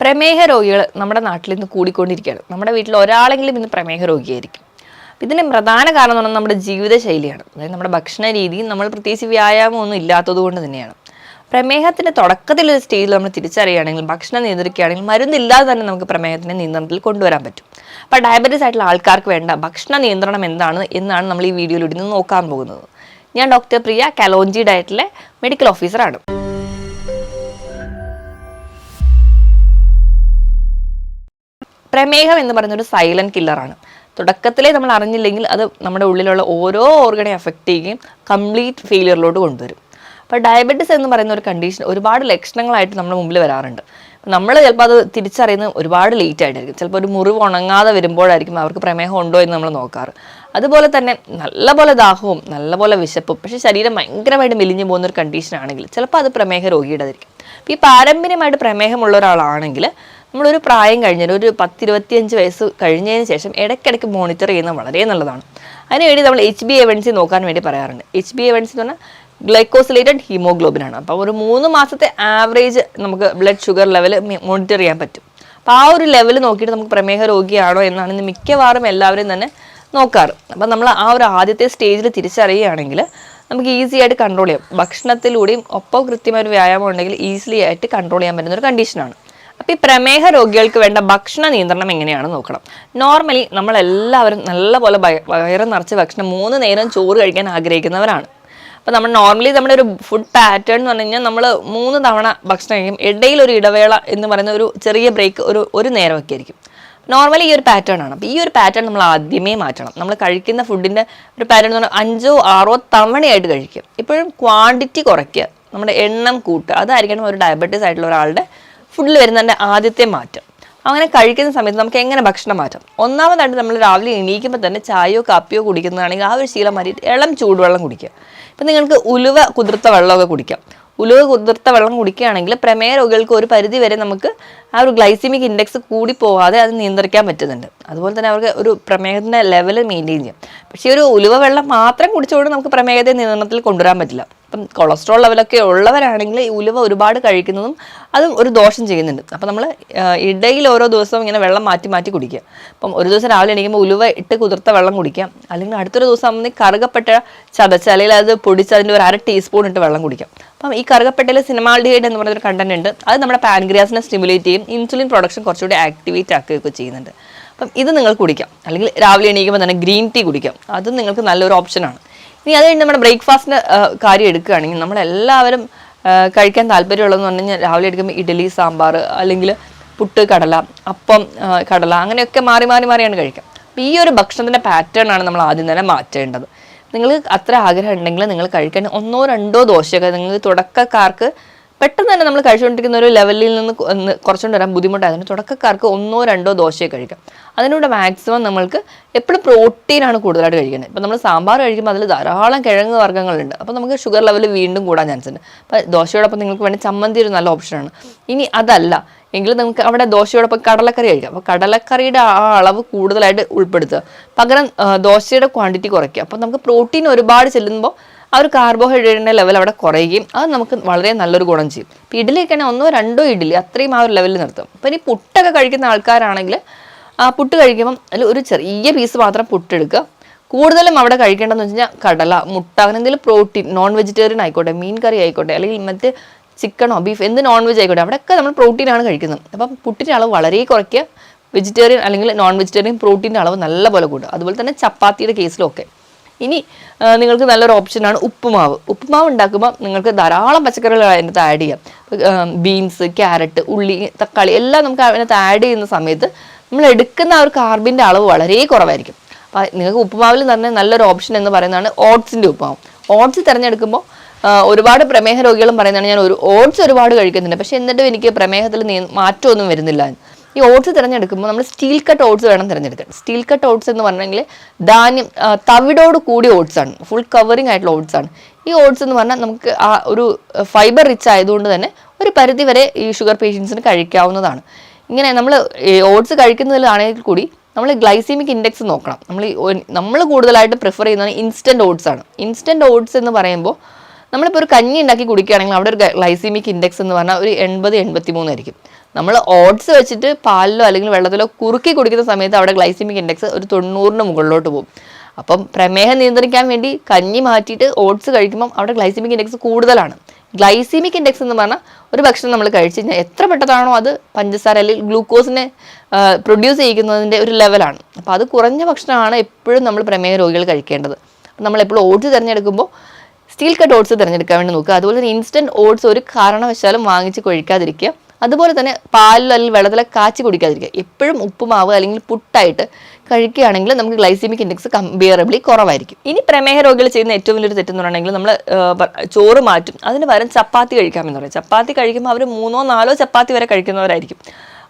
പ്രമേഹ രോഗികൾ നമ്മുടെ നാട്ടിൽ ഇന്ന് കൂടിക്കൊണ്ടിരിക്കുകയാണ്. നമ്മുടെ വീട്ടിൽ ഒരാളെങ്കിലും ഇന്ന് പ്രമേഹ രോഗിയായിരിക്കും. ഇതിന്റെ പ്രധാന കാരണം എന്ന് പറഞ്ഞാൽ നമ്മുടെ ജീവിതശൈലിയാണ്. അതായത് നമ്മുടെ ഭക്ഷണ രീതി നമ്മൾ പ്രത്യേകിച്ച് വ്യായാമം ഒന്നും ഇല്ലാത്തത് കൊണ്ട് തന്നെയാണ്. പ്രമേഹത്തിന്റെ തുടക്കത്തിലൊരു സ്റ്റേജിൽ നമ്മൾ തിരിച്ചറിയുകയാണെങ്കിൽ ഭക്ഷണം നിയന്ത്രിക്കുകയാണെങ്കിൽ മരുന്നില്ലാതെ തന്നെ നമുക്ക് പ്രമേഹത്തിന്റെ നിയന്ത്രണത്തിൽ കൊണ്ടുവരാൻ പറ്റും. അപ്പോൾ ഡയബറ്റീസ് ആയിട്ടുള്ള ആൾക്കാർക്ക് വേണ്ട ഭക്ഷണ നിയന്ത്രണം എന്താണ് എന്നാണ് നമ്മൾ ഈ വീഡിയോയിലൂടെ നിന്ന് നോക്കാൻ പോകുന്നത്. ഞാൻ ഡോക്ടർ പ്രിയ കലോഞ്ചി ഡയറ്റിലെ മെഡിക്കൽ ഓഫീസറാണ് പ്രമേഹം എന്ന് പറയുന്ന ഒരു സൈലന്റ് കില്ലറാണ് തുടക്കത്തിലേ നമ്മൾ അറിഞ്ഞില്ലെങ്കിൽ അത് നമ്മുടെ ഉള്ളിലുള്ള ഓരോ ഓർഗനെ എഫക്റ്റ് ചെയ്യുകയും കംപ്ലീറ്റ് ഫെയിലിയറിലോട്ട് കൊണ്ടുവരും. അപ്പോൾ ഡയബറ്റിസ് എന്ന് പറയുന്ന ഒരു കണ്ടീഷൻ ഒരുപാട് ലക്ഷണങ്ങളായിട്ട് നമ്മുടെ മുമ്പിൽ വരാറുണ്ട്. നമ്മൾ ചിലപ്പോൾ അത് തിരിച്ചറിയുന്നത് ഒരുപാട് ലേറ്റ് ആയിട്ടായിരിക്കും. ചിലപ്പോൾ ഒരു മുറിവ് ഉണങ്ങാതെ വരുമ്പോഴായിരിക്കും അവർക്ക് പ്രമേഹം ഉണ്ടോ എന്ന് നമ്മൾ നോക്കാറ്. അതുപോലെ തന്നെ നല്ലപോലെ ദാഹവും നല്ലപോലെ വിശപ്പും പക്ഷേ ശരീരം ഭയങ്കരമായിട്ട് മെലിഞ്ഞു പോകുന്ന ഒരു കണ്ടീഷൻ ആണെങ്കിൽ ചിലപ്പോൾ അത് പ്രമേഹ രോഗിയുടേതായിരിക്കും. ഈ പാരമ്പര്യമായിട്ട് പ്രമേഹമുള്ള ഒരാളാണെങ്കിൽ നമ്മളൊരു പ്രായം കഴിഞ്ഞാൽ ഒരു പത്തിരുപത്തിയഞ്ച് വയസ്സ് കഴിഞ്ഞതിന് ശേഷം ഇടയ്ക്കിടയ്ക്ക് മോണിറ്റർ ചെയ്യുന്നത് വളരെ നല്ലതാണ്. അതിനുവേണ്ടി നമ്മൾ എച്ച് ബി എവൻസി നോക്കാൻ വേണ്ടി പറയാറുണ്ട്. എച്ച് ബി എവൻസി എന്ന് പറഞ്ഞാൽ ഗ്ലൈക്കോസിലേറ്റഡ് ഹീമോഗ്ലോബിൻ ആണ്. അപ്പോൾ ഒരു മൂന്ന് മാസത്തെ ആവറേജ് നമുക്ക് ബ്ലഡ് ഷുഗർ ലെവൽ മോണിറ്റർ ചെയ്യാൻ പറ്റും. അപ്പോൾ ആ ഒരു ലെവൽ നോക്കിയിട്ട് നമുക്ക് പ്രമേഹ രോഗിയാണോ എന്നാണ് ഇന്ന് മിക്കവാറും എല്ലാവരും തന്നെ നോക്കാറ്. അപ്പം നമ്മൾ ആ ഒരു ആദ്യത്തെ സ്റ്റേജിൽ തിരിച്ചറിയുകയാണെങ്കിൽ നമുക്ക് ഈസി ആയിട്ട് കൺട്രോൾ ചെയ്യാം. ഭക്ഷണത്തിലൂടെയും ഒപ്പം കൃത്യമായ ഒരു വ്യായാമം ഉണ്ടെങ്കിൽ ഈസിലി ആയിട്ട് കൺട്രോൾ ചെയ്യാൻ പറ്റുന്ന ഒരു കണ്ടീഷനാണ് അപ്പോൾ ഈ പ്രമേഹ രോഗികൾക്ക് വേണ്ട ഭക്ഷണ നിയന്ത്രണം എങ്ങനെയാണ് നോക്കണം. നോർമലി നമ്മളെല്ലാവരും നല്ലപോലെ വയ- വയറ് നിറച്ച് ഭക്ഷണം മൂന്ന് നേരം ചോറ് കഴിക്കാൻ ആഗ്രഹിക്കുന്നവരാണ്. അപ്പോൾ നമ്മൾ നോർമലി നമ്മുടെ ഒരു ഫുഡ് പാറ്റേൺ എന്ന് പറഞ്ഞു കഴിഞ്ഞാൽ നമ്മൾ മൂന്ന് തവണ ഭക്ഷണം കഴിക്കും. ഇടയിൽ ഒരു ഇടവേള എന്ന് പറയുന്ന ഒരു ചെറിയ ബ്രേക്ക് ഒരു ഒരു നേരമൊക്കെ ആയിരിക്കും. നോർമലി ഈ ഒരു പാറ്റേൺ ആണ്. അപ്പോൾ ഈ ഒരു പാറ്റേൺ നമ്മൾ ആദ്യമേ മാറ്റണം. നമ്മൾ കഴിക്കുന്ന ഫുഡിന്റെ ഒരു പാറ്റേൺ എന്ന് പറഞ്ഞാൽ അഞ്ചോ ആറോ തവണയായിട്ട് കഴിക്കും. ഇപ്പോഴും ക്വാണ്ടിറ്റി കുറയ്ക്കുക. നമ്മുടെ എണ്ണം കൂട്ടുക. അതായിരിക്കണം ഒരു ഡയബറ്റീസ് ആയിട്ടുള്ള ഒരാളുടെ ഫുഡിൽ വരുന്നതിന്റെ ആദ്യത്തെ മാറ്റം. അങ്ങനെ കഴിക്കുന്ന സമയത്ത് നമുക്ക് എങ്ങനെ ഭക്ഷണം മാറ്റം? ഒന്നാമതായിട്ട് നമ്മൾ രാവിലെ എണീക്കുമ്പോൾ തന്നെ ചായയോ കാപ്പിയോ കുടിക്കുന്നതാണെങ്കിൽ ആ ഒരു ശീലം മാറ്റിയിട്ട് ഇളം ചൂടുവെള്ളം കുടിക്കുക. ഇപ്പം നിങ്ങൾക്ക് ഉലുവ കുതിർത്ത വെള്ളമൊക്കെ കുടിക്കാം. ഉലുവ കുതിർത്ത വെള്ളം കുടിക്കുകയാണെങ്കിൽ പ്രമേയ രോഗികൾക്ക് ഒരു പരിധി വരെ നമുക്ക് ആ ഒരു ഗ്ലൈസിമിക് ഇൻഡെക്സ് കൂടി പോവാതെ അത് നിയന്ത്രിക്കാൻ പറ്റുന്നുണ്ട്. അതുപോലെ തന്നെ അവർക്ക് ഒരു പ്രമേഹത്തിന്റെ ലെവൽ മെയിന്റെയിൻ ചെയ്യാം. പക്ഷേ ഒരു ഉലുവ വെള്ളം മാത്രം കുടിച്ചുകൊണ്ട് നമുക്ക് പ്രമേഹത്തെ നിയന്ത്രണത്തിൽ കൊണ്ടുവരാൻ പറ്റില്ല. ഇപ്പം കൊളസ്ട്രോൾ ലെവലൊക്കെ ഉള്ളവരാണെങ്കിൽ ഈ ഉലുവ ഒരുപാട് കഴിക്കുന്നതും അതും ഒരു ദോഷം ചെയ്യുന്നുണ്ട്. അപ്പം നമ്മൾ ഇടയിൽ ഓരോ ദിവസവും ഇങ്ങനെ വെള്ളം മാറ്റി മാറ്റി കുടിക്കുക. അപ്പം ഒരു ദിവസം രാവിലെ എണീക്കുമ്പോൾ ഉലുവ ഇട്ട് കുതിർത്ത വെള്ളം കുടിക്കാം. അല്ലെങ്കിൽ അടുത്തൊരു ദിവസം ആകുമ്പോൾ കറുകപ്പെട്ട ചതച്ച് അല്ലെങ്കിൽ അത് പൊടിച്ച് അതിന്റെ ഒരു അര ടീസ്പൂൺ ഇട്ട് വെള്ളം കുടിക്കാം. അപ്പം ഈ കറുകപ്പെട്ടയിൽ സിനിമാൾഡിഹൈഡ് എന്ന് പറയുന്ന ഒരു കണ്ടന്റ് ഉണ്ട് അത് നമ്മുടെ പാൻഗ്രിയാസിനെ സ്റ്റിമുലേറ്റ് ചെയ്യും ഇൻസുലിൻ പ്രൊഡക്ഷൻ കുറച്ചുകൂടി ആക്ടിവേറ്റ് ആക്കുകയൊക്കെ ചെയ്യുന്നുണ്ട്. അപ്പം ഇത് നിങ്ങൾ കുടിക്കാം. അല്ലെങ്കിൽ രാവിലെ എണീക്കുമ്പോൾ തന്നെ ഗ്രീൻ ടീ കുടിക്കാം. അതും നിങ്ങൾക്ക് നല്ലൊരു ഓപ്ഷനാണ്. ഇനി അത് കഴിഞ്ഞ് നമ്മുടെ ബ്രേക്ക്ഫാസ്റ്റിന്റെ കാര്യം എടുക്കുകയാണെങ്കിൽ നമ്മളെല്ലാവരും കഴിക്കാൻ താല്പര്യമുള്ളതെന്ന് പറഞ്ഞു കഴിഞ്ഞാൽ രാവിലെ എടുക്കുമ്പോൾ ഇഡലി സാമ്പാർ അല്ലെങ്കിൽ പുട്ട് കടല അപ്പം കടല അങ്ങനെയൊക്കെ മാറി മാറി മാറിയാണ് കഴിക്കാം. അപ്പോൾ ഈ ഒരു ഭക്ഷണത്തിന്റെ പാറ്റേൺ ആണ് നമ്മൾ ആദ്യം തന്നെ മാറ്റേണ്ടത്. നിങ്ങൾ അത്ര ആഗ്രഹം ഉണ്ടെങ്കിൽ നിങ്ങൾ കഴിക്കാൻ ഒന്നോ രണ്ടോ ദോശയൊക്കെ നിങ്ങൾ തുടക്കക്കാർക്ക് പെട്ടെന്ന് തന്നെ നമ്മൾ കഴിച്ചുകൊണ്ടിരിക്കുന്ന ഒരു ലെവലിൽ നിന്ന് കുറച്ചുകൊണ്ട് വരാൻ ബുദ്ധിമുട്ടായതുകൊണ്ട് തുടക്കക്കാർക്ക് ഒന്നോ രണ്ടോ ദോശയെ കഴിക്കാം. അതിനൂടെ മാക്സിമം നമ്മൾക്ക് എപ്പോഴും പ്രോട്ടീനാണ് കൂടുതലായിട്ട് കഴിക്കുന്നത്. ഇപ്പം നമ്മൾ സാമ്പാർ കഴിക്കുമ്പോൾ അതിൽ ധാരാളം കിഴങ്ങ് വർഗങ്ങളുണ്ട്. അപ്പോൾ നമുക്ക് ഷുഗർ ലെവൽ വീണ്ടും കൂടാൻ ചാൻസ് ഉണ്ട്. അപ്പോൾ ദോശയോടൊപ്പം നിങ്ങൾക്ക് വേണ്ടി ചമ്മന്തി ഒരു നല്ല ഓപ്ഷനാണ് ഇനി അതല്ല. എങ്കിൽ നമുക്ക് അവിടെ ദോശയോടൊപ്പം കടലക്കറി കഴിക്കാം. അപ്പോൾ കടലക്കറിയുടെ ആ അളവ് കൂടുതലായിട്ട് ഉൾപ്പെടുത്തുക. പകരം ദോശയുടെ ക്വാണ്ടിറ്റി കുറയ്ക്കുക. അപ്പോൾ നമുക്ക് പ്രോട്ടീൻ ഒരുപാട് ചെല്ലുമ്പോൾ ആ ഒരു കാർബോഹൈഡ്രേറ്റിന്റെ ലെവൽ അവിടെ കുറയുകയും അത് നമുക്ക് വളരെ നല്ലൊരു ഗുണം ചെയ്യും. ഇപ്പോൾ ഇഡ്ഡലിയൊക്കെ ഒന്നോ രണ്ടോ ഇഡ്ഡലി അത്രയും ആ ഒരു ലെവലിൽ നിർത്തും. അപ്പോൾ ഇനി പുട്ടൊക്കെ കഴിക്കുന്ന ആൾക്കാരാണെങ്കിൽ ആ പുട്ട് കഴിക്കുമ്പം അതിൽ ഒരു ചെറിയ പീസ് മാത്രം പുട്ടെടുക്കുക കൂടുതലും അവിടെ കഴിക്കേണ്ടതെന്ന് വെച്ച് കഴിഞ്ഞാൽ കടല മുട്ട അങ്ങനെ എന്തെങ്കിലും പ്രോട്ടീൻ നോൺ വെജിറ്റേറിയൻ ആയിക്കോട്ടെ മീൻ കറി ആയിക്കോട്ടെ അല്ലെങ്കിൽ മറ്റ് ചിക്കനോ ബീഫ് എന്ത് നോൺ വെജ് ആയിക്കോട്ടെ അവിടെയൊക്കെ നമ്മൾ പ്രോട്ടീനാണ് കഴിക്കുന്നത്. അപ്പം പുട്ടിന്റെ അളവ് വളരെ കുറയ്ക്കുക. വെജിറ്റേറിയൻ അല്ലെങ്കിൽ നോൺ വെജിറ്റേറിയൻ പ്രോട്ടീന്റെ അളവ് നല്ലപോലെ കൂടുക. അതുപോലെ തന്നെ ചപ്പാത്തിയുടെ കേസിലൊക്കെ ഇനി നിങ്ങൾക്ക് നല്ലൊരു ഓപ്ഷനാണ് ഉപ്പുമാവ്. ഉപ്പുമാവ് ഉണ്ടാക്കുമ്പോൾ നിങ്ങൾക്ക് ധാരാളം പച്ചക്കറികൾ അതിനകത്ത് ആഡ് ചെയ്യാം. ബീൻസ് ക്യാരറ്റ് ഉള്ളി തക്കാളി എല്ലാം നമുക്ക് അതിനകത്ത് ആഡ് ചെയ്യുന്ന സമയത്ത് നമ്മൾ എടുക്കുന്ന ആ ഒരു കാർബിന്റെ അളവ് വളരെ കുറവായിരിക്കും. അപ്പോൾ നിങ്ങൾക്ക് ഉപ്പുമാവിൽ തന്നെ നല്ലൊരു ഓപ്ഷൻ എന്ന് പറയുന്നതാണ് ഓട്സിന്റെ ഉപ്പുമാവ്. ഓട്സ് തിരഞ്ഞെടുക്കുമ്പോൾ ഒരുപാട് പ്രമേഹ രോഗികളും പറയുന്നതാണ് ഞാൻ ഒരു ഓട്സ് ഒരുപാട് കഴിക്കുന്നുണ്ട്. പക്ഷെ എന്നിട്ടും എനിക്ക് പ്രമേഹത്തിൽ മാറ്റമൊന്നും വരുന്നില്ല. ഈ ഓട്സ് തിരഞ്ഞെടുക്കുമ്പോൾ നമ്മൾ സ്റ്റീൽ കട്ട് ഓട്സ് വേണം തിരഞ്ഞെടുക്കാൻ. സ്റ്റീൽ കട്ട് ഓട്സ് എന്ന് പറഞ്ഞെങ്കിൽ ധാന്യം തവിടോട് കൂടിയ ഓട്സ് ആണ്. ഫുൾ കവറിങ് ആയിട്ടുള്ള ഓട്സ് ആണ്. ഈ ഓട്സ് എന്ന് പറഞ്ഞാൽ നമുക്ക് ആ ഒരു ഫൈബർ റിച്ച് ആയതുകൊണ്ട് തന്നെ ഒരു പരിധി വരെ ഈ ഷുഗർ പേഷ്യൻസിന് കഴിക്കാവുന്നതാണ്. ഇങ്ങനെ നമ്മൾ ഓട്സ് കഴിക്കുന്നതിലാണെങ്കിൽ കൂടി നമ്മൾ ഗ്ലൈസീമിക് ഇൻഡെക്സ് നോക്കണം. നമ്മൾ നമ്മൾ കൂടുതലായിട്ട് പ്രിഫർ ചെയ്യുന്നത് ഇൻസ്റ്റന്റ് ഓട്സ് ആണ്. ഇൻസ്റ്റന്റ് ഓട്സ് എന്ന് പറയുമ്പോൾ നമ്മളിപ്പോൾ ഒരു കഞ്ഞി ഉണ്ടാക്കി കുടിക്കുകയാണെങ്കിൽ അവിടെ ഒരു ഗ്ലൈസീമിക് ഇൻഡെക്സ് എന്ന് പറഞ്ഞാൽ ഒരു എൺപത് എൺപത്തി മൂന്നായിരിക്കും നമ്മൾ ഓട്സ് വെച്ചിട്ട് പാലിലോ അല്ലെങ്കിൽ വെള്ളത്തിലോ കുറുക്കി കുടിക്കുന്ന സമയത്ത് അവിടെ ഗ്ലൈസിമിക് ഇൻഡെക്സ് ഒരു തൊണ്ണൂറിന് മുകളിലോട്ട് പോകും. അപ്പം പ്രമേഹം നിയന്ത്രിക്കാൻ വേണ്ടി കഞ്ഞി മാറ്റിയിട്ട് ഓട്സ് കഴിക്കുമ്പം അവിടെ ഗ്ലൈസിമിക് ഇൻഡെക്സ് കൂടുതലാണ്. ഗ്ലൈസിമിക് ഇൻഡെക്സ് എന്ന് പറഞ്ഞാൽ ഒരു ഭക്ഷണം നമ്മൾ കഴിച്ചു കഴിഞ്ഞാൽ എത്ര പെട്ടതാണോ അത് പഞ്ചസാര അല്ലെങ്കിൽ ഗ്ലൂക്കോസിനെ പ്രൊഡ്യൂസ് ചെയ്യിക്കുന്നതിന്റെ ഒരു ലെവലാണ് അപ്പോൾ അത് കുറഞ്ഞ ഭക്ഷണമാണ് എപ്പോഴും നമ്മൾ പ്രമേഹ രോഗികൾ കഴിക്കേണ്ടത്. നമ്മൾ എപ്പോഴും ഓട്സ് തിരഞ്ഞെടുക്കുമ്പോൾ സ്റ്റീൽ കട്ട് ഓട്സ് തിരഞ്ഞെടുക്കാൻ വേണ്ടി നോക്കുക. അതുപോലെ തന്നെ ഇൻസ്റ്റന്റ് ഓട്സ് ഒരു കാരണവശാലും വാങ്ങിച്ച് കൊഴിക്കാതിരിക്കുക. അതുപോലെ തന്നെ പാലിൽ അല്ലെങ്കിൽ വെള്ളത്തിലോ കാച്ചി കുടിക്കാതിരിക്കുക. എപ്പോഴും ഉപ്പുമാവ് അല്ലെങ്കിൽ പുട്ടായിട്ട് കഴിക്കുകയാണെങ്കിൽ നമുക്ക് ഗ്ലൈസീമിക് ഇൻഡെക്സ് കമ്പയറബിളി കുറവായിരിക്കും. ഇനി പ്രമേഹ രോഗികൾ ചെയ്യുന്ന ഏറ്റവും വലിയൊരു തെറ്റെന്ന് പറയുകയാണെങ്കിൽ നമ്മൾ ചോറ് മാറ്റും. അതിന് പകരം ചപ്പാത്തി കഴിക്കാമെന്ന് പറയും. ചപ്പാത്തി കഴിക്കുമ്പോൾ അവർ മൂന്നോ നാലോ ചപ്പാത്തി വരെ കഴിക്കുന്നവരായിരിക്കും.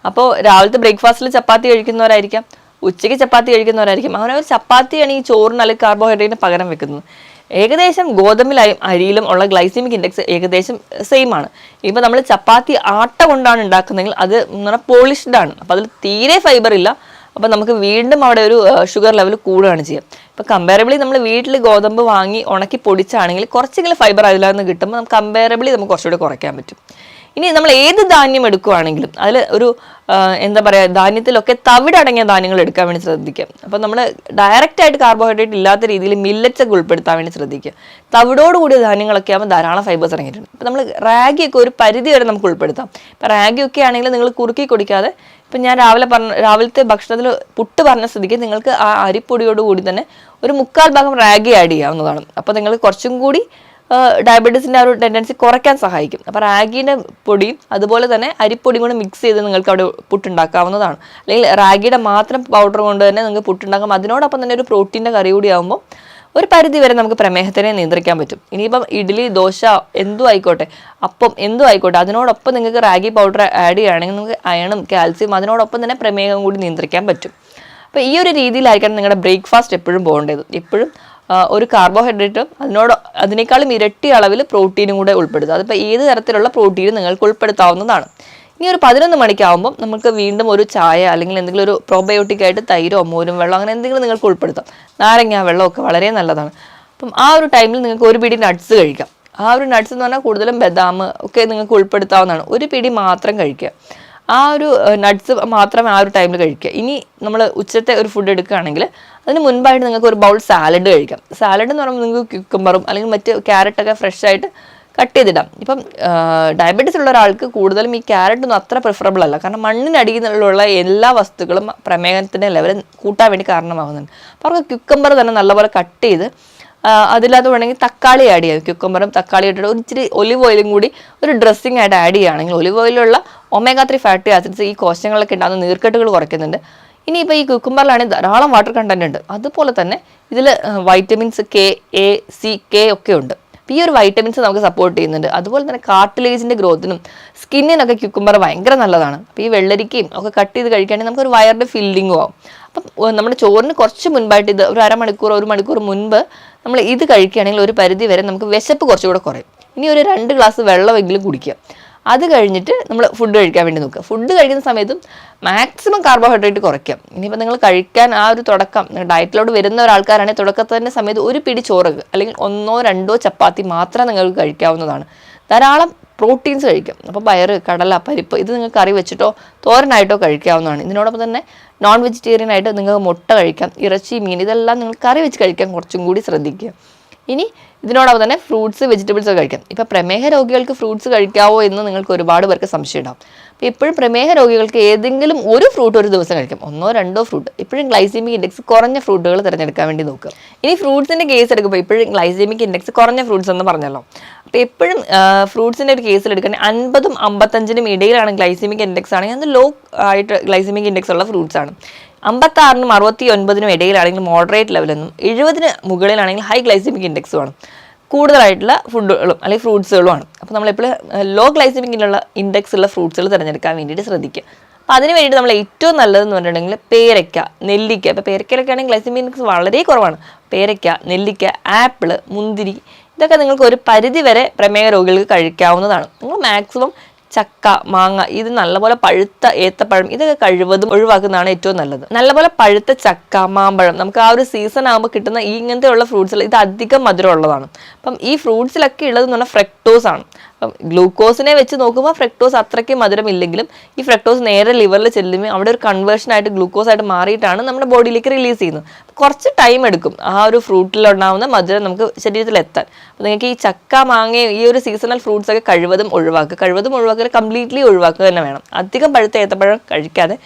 അപ്പോൾ രാവിലത്തെ ബ്രേക്ക്ഫാസ്റ്റിൽ ചപ്പാത്തി കഴിക്കുന്നവരായിരിക്കാം. ഉച്ചയ്ക്ക് ചപ്പാത്തി കഴിക്കുന്നവരായിരിക്കും. അങ്ങനെ ചപ്പാത്തിയാണ് ഈ ചോറിന് അല്ലെങ്കിൽ കാർബോഹൈഡ്രേറ്റിന് പകരം വെക്കുന്നത്. ഏകദേശം ഗോതമ്പിലായും അരിയിലും ഉള്ള ഗ്ലൈസിമിക് ഇൻഡെക്സ് ഏകദേശം സെയിം ആണ്. ഇപ്പം നമ്മൾ ചപ്പാത്തി ആട്ട കൊണ്ടാണ് ഉണ്ടാക്കുന്നതെങ്കിൽ അത് പോളിഷ്ഡ് ആണ്. അപ്പം അതിൽ തീരെ ഫൈബർ ഇല്ല. അപ്പം നമുക്ക് വീണ്ടും അവിടെ ഒരു ഷുഗർ ലെവൽ കൂടുകയാണ് ചെയ്യുക ഇപ്പം കമ്പാരബിളി നമ്മൾ വീട്ടിൽ ഗോതമ്പ് വാങ്ങി ഉണക്കി പൊടിച്ചാണെങ്കിൽ കുറച്ചെങ്കിലും ഫൈബർ അതിൽ നിന്ന് കിട്ടുമ്പോൾ നമുക്ക് കമ്പാരബിളി നമുക്ക് കുറച്ചുകൂടി കുറയ്ക്കാൻ പറ്റും. ഇനി നമ്മൾ ഏത് ധാന്യം എടുക്കുവാണെങ്കിലും അതിൽ ഒരു എന്താ പറയുക ധാന്യത്തിലൊക്കെ തവിടടങ്ങിയ ധാന്യങ്ങൾ എടുക്കാൻ വേണ്ടി ശ്രദ്ധിക്കുക. അപ്പോൾ നമ്മൾ ഡയറക്റ്റ് ആയിട്ട് കാർബോഹൈഡ്രേറ്റ് ഇല്ലാത്ത രീതിയിൽ മില്ലറ്റ്സ് ഒക്കെ ഉൾപ്പെടുത്താൻ വേണ്ടി ശ്രദ്ധിക്കുക. തവിടോട് കൂടിയ ധാന്യങ്ങളൊക്കെ ആകുമ്പോൾ ധാരാളം ഫൈബേഴ്സ് ഇറങ്ങിയിട്ടുണ്ട്. അപ്പോൾ നമ്മൾ റാഗിയൊക്കെ ഒരു പരിധി വരെ നമുക്ക് ഉൾപ്പെടുത്താം. ഇപ്പോൾ റാഗിയൊക്കെ ആണെങ്കിൽ നിങ്ങൾ കുറുക്കി കുടിക്കാതെ ഇപ്പം ഞാൻ രാവിലെ പറഞ്ഞ രാവിലത്തെ ഭക്ഷണത്തിൽ പുട്ട് പറഞ്ഞ സ്ഥിതിക്ക് നിങ്ങൾക്ക് ആ അരിപ്പൊടിയോട് കൂടി തന്നെ ഒരു മുക്കാൽ ഭാഗം റാഗി ആഡ് ചെയ്യാവുന്നതാണ്. അപ്പോൾ നിങ്ങൾ കുറച്ചും കൂടി ഡയബറ്റീസിന്റെ ആ ഒരു ടെൻഡൻസി കുറയ്ക്കാൻ സഹായിക്കും. അപ്പോൾ റാഗിന്റെ പൊടി അതുപോലെ തന്നെ അരിപ്പൊടിയും കൂടെ മിക്സ് ചെയ്ത് നിങ്ങൾക്ക് അവിടെ പുട്ടുണ്ടാക്കാവുന്നതാണ്. അല്ലെങ്കിൽ റാഗിയുടെ മാത്രം പൗഡർ കൊണ്ട് തന്നെ നിങ്ങൾക്ക് പുട്ടുണ്ടാക്കാം. അതിനോടൊപ്പം തന്നെ ഒരു പ്രോട്ടീന്റെ കറി കൂടി ആകുമ്പോൾ ഒരു പരിധി വരെ നമുക്ക് പ്രമേഹത്തിനെ നിയന്ത്രിക്കാൻ പറ്റും. ഇനിയിപ്പം ഇഡ്ഡലി ദോശ എന്തും ആയിക്കോട്ടെ അപ്പം എന്തും ആയിക്കോട്ടെ അതിനോടൊപ്പം നിങ്ങൾക്ക് റാഗി പൗഡർ ആഡ് ചെയ്യുകയാണെങ്കിൽ നിങ്ങൾക്ക് അയണും കാൽസ്യം അതിനോടൊപ്പം തന്നെ പ്രമേഹം കൂടി നിയന്ത്രിക്കാൻ പറ്റും. അപ്പോൾ ഈ ഒരു രീതിയിലായിരിക്കണം നിങ്ങളുടെ ബ്രേക്ക്ഫാസ്റ്റ് എപ്പോഴും പോകേണ്ടത്. എപ്പോഴും ഒരു കാർബോഹൈഡ്രേറ്റും അതിനോട് അതിനേക്കാളും ഇരട്ടി അളവിൽ പ്രോട്ടീനും കൂടെ ഉൾപ്പെടുത്തുക. അതിപ്പോൾ ഏത് തരത്തിലുള്ള പ്രോട്ടീനും നിങ്ങൾക്ക് ഉൾപ്പെടുത്താവുന്നതാണ്. ഇനി ഒരു പതിനൊന്ന് മണിക്കാവുമ്പം നമുക്ക് വീണ്ടും ഒരു ചായ അല്ലെങ്കിൽ എന്തെങ്കിലും ഒരു പ്രോബയോട്ടിക് ആയിട്ട് തൈരോ മോരും വെള്ളം അങ്ങനെ എന്തെങ്കിലും നിങ്ങൾക്ക് ഉൾപ്പെടുത്താം. നാരങ്ങ വെള്ളമൊക്കെ വളരെ നല്ലതാണ്. അപ്പം ആ ഒരു ടൈമിൽ നിങ്ങൾക്ക് ഒരു പിടി നട്ട്സ് കഴിക്കാം. ആ ഒരു നട്ട്സ് എന്ന് പറഞ്ഞാൽ കൂടുതലും ബദാം ഒക്കെ നിങ്ങൾക്ക് ഉൾപ്പെടുത്താവുന്നതാണ്. ഒരു പിടി മാത്രം കഴിക്കുക. ആ ഒരു നട്ട്സ് മാത്രമേ ആ ഒരു ടൈമിൽ കഴിക്കുക. ഇനി നമ്മൾ ഉച്ചത്തെ ഒരു ഫുഡ് എടുക്കുകയാണെങ്കിൽ അതിന് മുൻപായിട്ട് നിങ്ങൾക്ക് ഒരു ബൗൾ സാലഡ് കഴിക്കാം. സാലഡ് എന്ന് പറയുമ്പോൾ നിങ്ങൾക്ക് ക്യുക്കമ്പറും അല്ലെങ്കിൽ മറ്റ് ക്യാരറ്റൊക്കെ ഫ്രഷ് ആയിട്ട് കട്ട് ചെയ്തിടാം. ഇപ്പം ഡയബറ്റീസ് ഉള്ള ഒരാൾക്ക് കൂടുതലും ഈ ക്യാരറ്റ് ഒന്നും അത്ര പ്രിഫറബിൾ അല്ല. കാരണം മണ്ണിനടിയിലുള്ള എല്ലാ വസ്തുക്കളും പ്രമേഹത്തിന്റെ ലെവൽ കൂട്ടാൻ വേണ്ടി കാരണമാകുന്നുണ്ട് അപ്പോൾ അവർക്ക് ക്യുക്കമ്പർ തന്നെ നല്ലപോലെ കട്ട് ചെയ്ത് അതില്ലാതെ വേണമെങ്കിൽ തക്കാളി ആഡ് ചെയ്യാം. ക്യുക്കമ്പറും തക്കാളി ഇട്ടിട്ട് ഒരു ഇച്ചിരി ഒലിവ് ഓയിലും കൂടി ഒരു ഡ്രസ്സിങ് ആയിട്ട് ആഡ് ചെയ്യുകയാണെങ്കിൽ ഒലിവ് ഓയിലുള്ള ഒമേഗ ത്രീ ഫാറ്റി ആസിഡ്സ് ഈ കോശങ്ങളൊക്കെ ഉണ്ടാകുന്ന നീർക്കെട്ടുകൾ കുറയ്ക്കുന്നുണ്ട്. ഇനിയിപ്പോൾ ഈ കുക്കുംബറിലാണെങ്കിൽ ധാരാളം വാട്ടർ കണ്ടന്റ് ഉണ്ട്. അതുപോലെ തന്നെ ഇതിൽ vitamins K A C K ഒക്കെ ഉണ്ട്. അപ്പോൾ ഈ ഒരു വൈറ്റമിൻസ് നമുക്ക് സപ്പോർട്ട് ചെയ്യുന്നുണ്ട്. അതുപോലെ തന്നെ കാർട്ടിലേജിന്റെ ഗ്രോത്തിനും സ്കിന്നിനൊക്കെ ക്യുക്കുംബർ ഭയങ്കര നല്ലതാണ്. അപ്പോൾ ഈ വെള്ളരിക്കയും ഒക്കെ കട്ട് ചെയ്ത് കഴിക്കുകയാണെങ്കിൽ നമുക്കൊരു വയറിന്റെ ഫില്ലിങ്ങും ആവും. അപ്പം നമ്മുടെ ചോറിന് കുറച്ച് മുൻപായിട്ട് ഇത് ഒരു അരമണിക്കൂർ ഒരു മണിക്കൂർ മുൻപ് നമ്മൾ ഇത് കഴിക്കുകയാണെങ്കിൽ ഒരു പരിധി വരെ നമുക്ക് വിശപ്പ് കുറച്ചുകൂടെ കുറയും. ഇനി ഒരു രണ്ട് ഗ്ലാസ് വെള്ളമെങ്കിലും കുടിക്കുക. അത് കഴിഞ്ഞിട്ട് നമ്മൾ ഫുഡ് കഴിക്കാൻ വേണ്ടി നോക്കുക. ഫുഡ് കഴിക്കുന്ന സമയത്തും മാക്സിമം കാർബോഹൈഡ്രേറ്റ് കുറയ്ക്കാം. ഇനിയിപ്പോൾ നിങ്ങൾ കഴിക്കാൻ ആ ഒരു തുടക്കം ഡയറ്റിലോട് വരുന്ന ഒരാൾക്കാരാണെങ്കിൽ തുടക്കത്തിന്റെ സമയത്ത് ഒരു പിടി ചോറ് അല്ലെങ്കിൽ ഒന്നോ രണ്ടോ ചപ്പാത്തി മാത്രം നിങ്ങൾക്ക് കഴിക്കാവുന്നതാണ്. ധാരാളം പ്രോട്ടീൻസ് കഴിക്കും. അപ്പോൾ പയറ് കടല പരിപ്പ് ഇത് നിങ്ങൾക്ക് കറി വെച്ചിട്ടോ തോരനായിട്ടോ കഴിക്കാവുന്നതാണ്. ഇതിനോടൊപ്പം തന്നെ നോൺ വെജിറ്റേറിയൻ ആയിട്ട് നിങ്ങൾക്ക് മുട്ട കഴിക്കാം ഇറച്ചി മീൻ ഇതെല്ലാം നിങ്ങൾ കറി വെച്ച് കഴിക്കാൻ കുറച്ചും കൂടി ശ്രദ്ധിക്കുക. ഇനി ഇതിനോടൊപ്പം തന്നെ ഫ്രൂട്ട്സ് വെജിറ്റബിൾസ് ഒക്കെ കഴിക്കാം. ഇപ്പോൾ പ്രമേഹ രോഗികൾക്ക് ഫ്രൂട്ട്സ് കഴിക്കാവോ എന്ന് നിങ്ങൾക്ക് ഒരുപാട് പേർക്ക് സംശയം ഉണ്ടാവും. അപ്പോൾ ഇപ്പോഴും പ്രമേഹ രോഗികൾക്ക് ഏതെങ്കിലും ഒരു ഫ്രൂട്ട് ഒരു ദിവസം കഴിക്കാം. ഒന്നോ രണ്ടോ ഫ്രൂട്ട് ഇപ്പോഴും ഗ്ലൈസീമിക് ഇൻഡെക്സ് കുറഞ്ഞ ഫ്രൂട്ടുകൾ തിരഞ്ഞെടുക്കാൻ വേണ്ടി നോക്കുക. ഇനി ഫ്രൂട്ട്സിന്റെ കേസ് എടുക്കുമ്പോൾ ഇപ്പോഴും ഗ്ലൈസീമിക് ഇൻഡെക്സ് കുറഞ്ഞ ഫ്രൂട്ട്സ് എന്ന് പറഞ്ഞല്ലോ. അപ്പോൾ എപ്പോഴും ഫ്രൂട്ട്സിന്റെ ഒരു കേസിൽ എടുക്കുകയാണെങ്കിൽ അൻപതും അമ്പത്തഞ്ചിനും ഇടയിലാണ് ഗ്ലൈസീമിക് ഇൻഡെക്സ് ആണെങ്കിൽ അത് ലോ ആയിട്ട് ഗ്ലൈസീമിക് ഇൻഡെക്സ് ഉള്ള ഫ്രൂട്ട്സ് ആണ്. അമ്പത്താറിനും അറുപത്തി ഒൻപതിനും ഇടയിലാണെങ്കിൽ മോഡറേറ്റ് ലെവലെന്നും എഴുപതിന് മുകളിലാണെങ്കിൽ ഹൈ ഗ്ലൈസിമിക് ഇൻഡെക്സും ആണ്. കൂടുതലായിട്ടുള്ള ഫുഡുകളും അല്ലെങ്കിൽ ഫ്രൂട്ട്സുകളുമാണ് അപ്പോൾ നമ്മളെപ്പോഴും ലോ ഗ്ലൈസിമിക്കിലുള്ള ഇൻഡെക്സ് ഉള്ള ഫ്രൂട്ട്സുകൾ തിരഞ്ഞെടുക്കാൻ വേണ്ടിയിട്ട് ശ്രദ്ധിക്കുക. അപ്പോൾ അതിന് വേണ്ടിയിട്ട് നമ്മൾ ഏറ്റവും നല്ലതെന്ന് പറഞ്ഞിട്ടുണ്ടെങ്കിൽ പേരയ്ക്ക നെല്ലിക്ക. ഇപ്പോൾ പേരയ്ക്കയിലൊക്കെ ആണെങ്കിൽ ഗ്ലൈസിമിക് ഇൻഡെക്സ് വളരെ കുറവാണ്. പേരയ്ക്ക നെല്ലിക്ക ആപ്പിൾ മുന്തിരി ഇതൊക്കെ നിങ്ങൾക്ക് ഒരു പരിധി വരെ പ്രമേഹ രോഗികൾക്ക് കഴിക്കാവുന്നതാണ്. നിങ്ങൾ മാക്സിമം ചക്ക മാങ്ങ ഇത് നല്ലപോലെ പഴുത്ത ഏത്തപ്പഴം ഇതൊക്കെ കഴിവതും ഒഴിവാക്കുന്നതാണ് ഏറ്റവും നല്ലത്. നല്ലപോലെ പഴുത്ത ചക്ക മാമ്പഴം നമുക്ക് ആ ഒരു സീസൺ ആകുമ്പോൾ കിട്ടുന്ന ഇങ്ങനത്തെ ഉള്ള ഇത് അധികം മധുരം ഉള്ളതാണ് അപ്പം ഈ ഫ്രൂട്ട്സിലൊക്കെ ഉള്ളത് എന്ന് പറഞ്ഞാൽ ഫ്രക്ടോസ് ആണ്. അപ്പം ഗ്ലൂക്കോസിനെ വെച്ച് നോക്കുമ്പോൾ ഫ്രക്ടോസ് അത്രയ്ക്ക് മധുരം ഇല്ലെങ്കിലും ഈ ഫ്രക്ടോസ് നേരെ ലിവറിൽ ചെല്ലുമ്പോൾ അവിടെ ഒരു കൺവേർഷൻ ആയിട്ട് ഗ്ലൂക്കോസ് ആയിട്ട് മാറിയിട്ടാണ് നമ്മുടെ ബോഡിയിലേക്ക് റിലീസ് ചെയ്യുന്നത്. കുറച്ച് ടൈം എടുക്കും ആ ഒരു ഫ്രൂട്ടിലുണ്ടാവുന്ന മധുരം നമുക്ക് ശരീരത്തിൽ എത്താൻ. അപ്പോൾ നിങ്ങൾക്ക് ഈ ചക്ക മാങ്ങ ഈ ഒരു സീസണൽ ഫ്രൂട്ട്സ് ഒക്കെ കഴിവതും ഒഴിവാക്കുക. കഴിവതും ഒഴിവാക്കുക കംപ്ലീറ്റ്ലി ഒഴിവാക്കുക തന്നെ വേണം. അധികം പഴുത്ത ഏത്തപ്പഴം കഴിക്കാതെ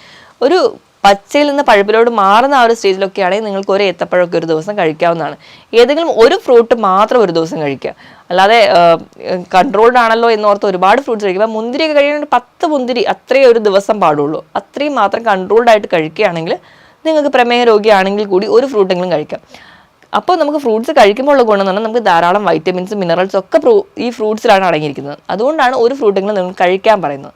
ഒരു പച്ചയിൽ നിന്ന് പഴുപ്പിലോട് മാറുന്ന ആ ഒരു സ്റ്റേജിലൊക്കെ ആണെങ്കിൽ നിങ്ങൾക്ക് ഒരു ഏത്തപ്പഴമൊക്കെ ഒരു ദിവസം കഴിക്കാവുന്നതാണ്. ഏതെങ്കിലും ഒരു ഫ്രൂട്ട് മാത്രം ഒരു ദിവസം കഴിക്കുക. അല്ലാതെ കൺട്രോൾഡ് ആണല്ലോ എന്നോർത്ത് ഒരുപാട് ഫ്രൂട്ട്സ് കഴിക്കുക മുന്തിരിയൊക്കെ കഴിയുന്നുണ്ട് പത്ത് മുന്തിരി അത്രയും ഒരു ദിവസം പാടുള്ളൂ. അത്രയും മാത്രം കൺട്രോൾഡ് ആയിട്ട് കഴിക്കുകയാണെങ്കിൽ നിങ്ങൾക്ക് പ്രമേഹ രോഗിയാണെങ്കിൽ കൂടി ഒരു ഫ്രൂട്ടെങ്കിലും കഴിക്കാം. അപ്പോൾ നമുക്ക് ഫ്രൂട്ട്സ് കഴിക്കുമ്പോൾ ഉള്ള ഗുണം എന്ന് പറഞ്ഞാൽ നമുക്ക് ധാരാളം വൈറ്റമിൻസ് മിനറൽസ് ഒക്കെ ഈ ഫ്രൂട്ട്സിലാണ് അടങ്ങിയിരിക്കുന്നത്. അതുകൊണ്ടാണ് ഒരു ഫ്രൂട്ടെങ്കിലും നിങ്ങൾ കഴിക്കാൻ പറയുന്നത്.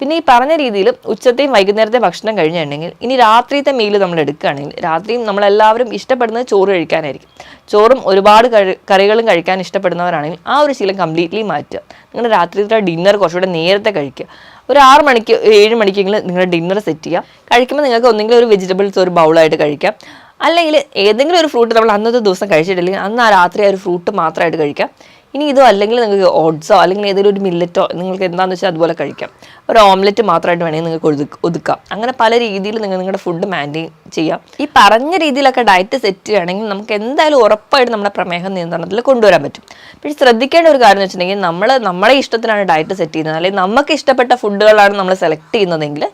പിന്നെ ഈ പറഞ്ഞ രീതിയിൽ ഉച്ചത്തെയും വൈകുന്നേരത്തെ ഭക്ഷണം കഴിഞ്ഞിട്ടുണ്ടെങ്കിൽ ഇനി രാത്രിയത്തെ മെയിൽ നമ്മൾ എടുക്കുകയാണെങ്കിൽ രാത്രിയും നമ്മളെല്ലാവരും ഇഷ്ടപ്പെടുന്നത് ചോറ് കഴിക്കാനായിരിക്കും. ചോറും ഒരുപാട് കറികളും കഴിക്കാൻ ഇഷ്ടപ്പെടുന്നവരാണെങ്കിൽ ആ ഒരു ശീലം കംപ്ലീറ്റ്ലി മാറ്റുക. നിങ്ങളുടെ രാത്രിയിലത്തെ ഡിന്നർ കുറച്ചുകൂടെ നേരത്തെ കഴിക്കുക. ഒരു ആറ് മണിക്ക് ഏഴ് മണിക്കെങ്കിലും നിങ്ങളുടെ ഡിന്നർ സെറ്റ് ചെയ്യുക. കഴിക്കുമ്പോൾ നിങ്ങൾക്ക് ഒന്നെങ്കിലും ഒരു വെജിറ്റബിൾസ് ഒരു ബൗളായിട്ട് കഴിക്കാം. അല്ലെങ്കിൽ ഏതെങ്കിലും ഒരു ഫ്രൂട്ട് നമ്മൾ അന്നത്തെ ദിവസം കഴിച്ചിട്ടില്ലെങ്കിൽ അന്ന് ആ രാത്രി ആ ഒരു ഫ്രൂട്ട് മാത്രമായിട്ട് കഴിക്കാം. ഇനി ഇതോ അല്ലെങ്കിൽ നിങ്ങൾക്ക് ഓട്സോ അല്ലെങ്കിൽ ഏതെങ്കിലും ഒരു മില്ലറ്റോ നിങ്ങൾക്ക് എന്താണെന്ന് വെച്ചാൽ അതുപോലെ കഴിക്കാം. ഒരു ഓംലെറ്റ് മാത്രമായിട്ട് വേണമെങ്കിൽ നിങ്ങൾക്ക് ഒതുക്ക ഒതുക്കാം. അങ്ങനെ പല രീതിയിൽ നിങ്ങൾ നിങ്ങളുടെ ഫുഡ് മാന്റെയിൻ ചെയ്യാം. ഈ പറഞ്ഞ രീതിയിലൊക്കെ ഡയറ്റ് സെറ്റ് ചെയ്യുകയാണെങ്കിൽ നമുക്ക് എന്തായാലും ഉറപ്പായിട്ട് നമ്മുടെ പ്രമേഹം നിയന്ത്രണത്തിൽ കൊണ്ടുവരാൻ പറ്റും. പക്ഷേ ശ്രദ്ധിക്കേണ്ട ഒരു കാര്യം എന്ന് വെച്ചിട്ടുണ്ടെങ്കിൽ നമ്മൾ നമ്മുടെ ഇഷ്ടത്തിനാണ് ഡയറ്റ് സെറ്റ് ചെയ്യുന്നത്. അല്ലെങ്കിൽ നമുക്ക് ഇഷ്ടപ്പെട്ട ഫുഡുകളാണ് നമ്മൾ സെലക്ട് ചെയ്യുന്നതെങ്കിൽ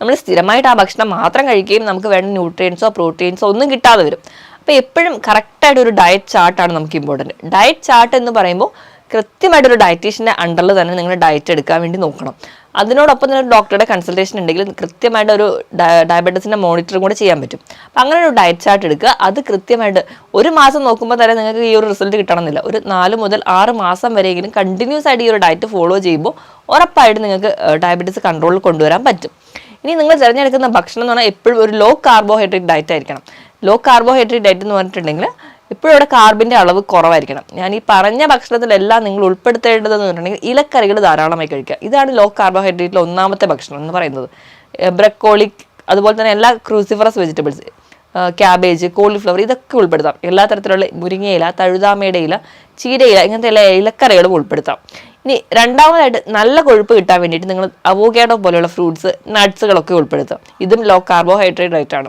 നമ്മൾ സ്ഥിരമായിട്ട് ആ ഭക്ഷണം മാത്രം കഴിക്കുകയും നമുക്ക് വേണ്ട ന്യൂട്രിയൻസോ പ്രോട്ടീൻസോ ഒന്നും കിട്ടാതെ വരും. അപ്പോൾ എപ്പോഴും കറക്റ്റായിട്ട് ഒരു ഡയറ്റ് ചാർട്ടാണ് നമുക്ക് ഇമ്പോർട്ടന്റ് ഡയറ്റ് ചാർട്ട് എന്ന് പറയുമ്പോൾ കൃത്യമായിട്ട് ഒരു ഡയറ്റീഷ്യന്റെ അണ്ടറിൽ തന്നെ നിങ്ങൾ ഡയറ്റ് എടുക്കാൻ വേണ്ടി നോക്കണം. അതിനോടൊപ്പം തന്നെ ഒരു ഡോക്ടറുടെ കൺസൾട്ടേഷൻ ഉണ്ടെങ്കിൽ കൃത്യമായിട്ട് ഒരു ഡയബറ്റീസിന്റെ മോണിറ്ററും കൂടെ ചെയ്യാൻ പറ്റും. അപ്പം അങ്ങനെ ഒരു ഡയറ്റ് ചാർട്ട് എടുക്കുക. അത് കൃത്യമായിട്ട് ഒരു മാസം നോക്കുമ്പോൾ തന്നെ നിങ്ങൾക്ക് ഈ ഒരു റിസൾട്ട് കിട്ടണമെന്നില്ല. ഒരു നാല് മുതൽ ആറ് മാസം വരെയെങ്കിലും കണ്ടിന്യൂസ് ആയിട്ട് ഈ ഒരു ഡയറ്റ് ഫോളോ ചെയ്യുമ്പോൾ ഉറപ്പായിട്ട് നിങ്ങൾക്ക് ഡയബറ്റീസ് കൺട്രോളിൽ കൊണ്ടുവരാൻ പറ്റും. ഇനി നിങ്ങൾ തിരഞ്ഞെടുക്കുന്ന ഭക്ഷണം എന്ന് പറഞ്ഞാൽ എപ്പോഴും ഒരു ലോ കാർബോഹൈഡ്രേറ്റ് ഡയറ്റ് ആയിരിക്കണം. ലോ കാർബോഹൈഡ്രേറ്റ് ഡയറ്റ് എന്ന് പറഞ്ഞിട്ടുണ്ടെങ്കിൽ ഇപ്പോഴും ഇവിടെ കാർബിന്റെ അളവ് കുറവായിരിക്കണം. ഞാൻ ഈ പറഞ്ഞ ഭക്ഷണത്തിലെല്ലാം നിങ്ങൾ ഉൾപ്പെടുത്തേണ്ടതെന്ന് പറഞ്ഞിട്ടുണ്ടെങ്കിൽ ഇലക്കറികൾ ധാരാളമായി കഴിക്കുക. ഇതാണ് ലോ കാർബോഹൈഡ്രേറ്റിലെ ഒന്നാമത്തെ ഭക്ഷണം എന്ന് പറയുന്നത്. ബ്രക്കോളിക് അതുപോലെ തന്നെ എല്ലാ ക്രൂസിഫറസ് വെജിറ്റബിൾസ് ക്യാബേജ് കോളിഫ്ലവർ ഇതൊക്കെ ഉൾപ്പെടുത്താം. എല്ലാ തരത്തിലുള്ള മുരിങ്ങയില തഴുതാമയുടെ ഇല ചീരയില ഇങ്ങനത്തെ എല്ലാ ഇലക്കറികളും ഉൾപ്പെടുത്താം. ഇനി രണ്ടാമതായിട്ട് നല്ല കൊഴുപ്പ് കിട്ടാൻ വേണ്ടിയിട്ട് നിങ്ങൾ അവോക്കാഡോ പോലെയുള്ള ഫ്രൂട്ട്സ് നട്ട്സുകളൊക്കെ ഉൾപ്പെടുത്തുക. ഇതും ലോ കാർബോഹൈഡ്രേറ്റ് ആയിട്ടാണ്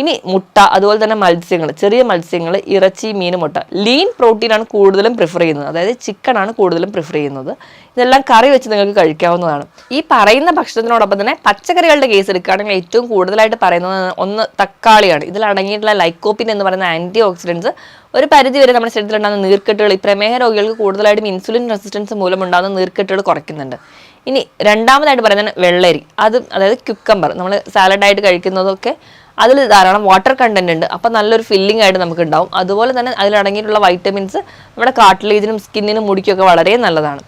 ഇനി മുട്ട അതുപോലെ തന്നെ മത്സ്യങ്ങൾ ചെറിയ മത്സ്യങ്ങൾ ഇറച്ചി മീൻ മുട്ട. ലീൻ പ്രോട്ടീനാണ് കൂടുതലും പ്രിഫർ ചെയ്യുന്നത്. അതായത് ചിക്കനാണ് കൂടുതലും പ്രിഫർ ചെയ്യുന്നത്. ഇതെല്ലാം കറി വെച്ച് നിങ്ങൾക്ക് കഴിക്കാവുന്നതാണ്. ഈ പറയുന്ന ഭക്ഷണത്തിനോടൊപ്പം തന്നെ പച്ചക്കറികളുടെ കേസ് എടുക്കുകയാണെങ്കിൽ ഏറ്റവും കൂടുതലായിട്ട് പറയുന്നത് ഒന്ന് തക്കാളിയാണ്. ഇതിൽ അടങ്ങിയിട്ടുള്ള ലൈക്കോപ്പിൻ എന്ന് പറയുന്ന ആന്റി ഓക്സിഡൻസ് ഒരു പരിധി വരെ നമ്മുടെ ശരീരത്തിലുണ്ടാകുന്ന നീർക്കെട്ടുകൾ ഈ പ്രമേഹ രോഗികൾക്ക് കൂടുതലായിട്ടും ഇൻസുലിൻ റെസിസ്റ്റൻസ് മൂലം ഉണ്ടാകുന്ന നീർക്കെട്ടുകൾ കുറയ്ക്കുന്നുണ്ട്. ഇനി രണ്ടാമതായിട്ട് പറയുന്നത് വെള്ളരി. അത് അതായത് ക്യുക്കമ്പർ നമ്മൾ സാലഡായിട്ട് കഴിക്കുന്നതൊക്കെ അതിൽ ധാരാളം വാട്ടർ കണ്ടന്റ് ഉണ്ട്. അപ്പം നല്ലൊരു ഫില്ലിംഗ് ആയിട്ട് നമുക്ക് ഉണ്ടാവും അതുപോലെ തന്നെ അതിലടങ്ങിയിട്ടുള്ള വൈറ്റമിൻസ് നമ്മുടെ കാർട്ടിലേജിനും സ്കിന്നിനും മുടിക്കൊക്കെ വളരെ നല്ലതാണ്.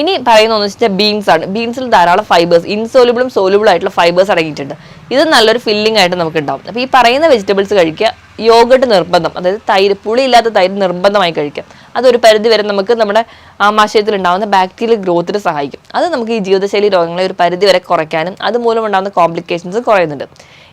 ഇനി പറയുന്ന ഒന്ന് വെച്ചാൽ ബീൻസ് ആണ്. ബീൻസിൽ ധാരാളം ഫൈബേഴ്സ് ഇൻസോലുബിളും സോലുബിളും ആയിട്ടുള്ള ഫൈബേഴ്സ് അടങ്ങിയിട്ടുണ്ട്. ഇത് നല്ലൊരു ഫില്ലിംഗ് ആയിട്ട് നമുക്ക് ഉണ്ടാവും അപ്പോൾ ഈ പറയുന്ന വെജിറ്റബിൾസ് കഴിക്കുക യോഗട്ട് നിർബന്ധം അതായത് തൈര് പുളി ഇല്ലാത്ത തൈര് നിർബന്ധമായി കഴിക്കാം അതൊരു പരിധി വരെ നമുക്ക് നമ്മുടെ ആമാശയത്തിൽ ഉണ്ടാകുന്ന ബാക്ടീരിയൽ ഗ്രോത്തിന് സഹായിക്കും. അത് നമുക്ക് ഈ ജീവിതശൈലി രോഗങ്ങളെ ഒരു പരിധി വരെ കുറയ്ക്കാനും അതുമൂലം ഉണ്ടാകുന്ന കോംപ്ലിക്കേഷൻസ് കുറയുന്നുണ്ട്.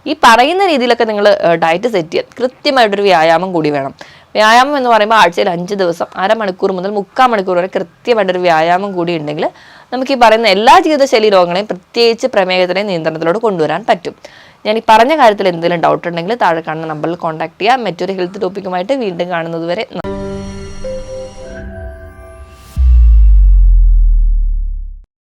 ഈ പറയുന്ന രീതിയിലൊക്കെ നിങ്ങൾ ഡയറ്റ് സെറ്റ് ചെയ്യുക. കൃത്യമായിട്ടൊരു വ്യായാമം കൂടി വേണം. വ്യായാമം എന്ന് പറയുമ്പോൾ ആഴ്ചയിൽ അഞ്ച് ദിവസം അരമണിക്കൂർ മുതൽ മുക്കാൽ മണിക്കൂർ വരെ കൃത്യമായിട്ടൊരു വ്യായാമം കൂടി ഉണ്ടെങ്കിൽ നമുക്ക് ഈ പറയുന്ന എല്ലാ ജീവിതശൈലി രോഗങ്ങളെയും പ്രത്യേകിച്ച് പ്രമേഹത്തിനെ നിയന്ത്രണത്തിലോട് കൊണ്ടുവരാൻ പറ്റും. ഞാൻ ഈ പറഞ്ഞ കാര്യത്തിൽ എന്തെങ്കിലും ഡൗട്ട് ഉണ്ടെങ്കിൽ താഴെ കാണുന്ന നമ്പറിൽ കോൺടാക്ട് ചെയ്യാം. മറ്റൊരു ഹെൽത്ത് ടോപ്പിക്കുമായിട്ട് വീണ്ടും കാണുന്നത് വരെ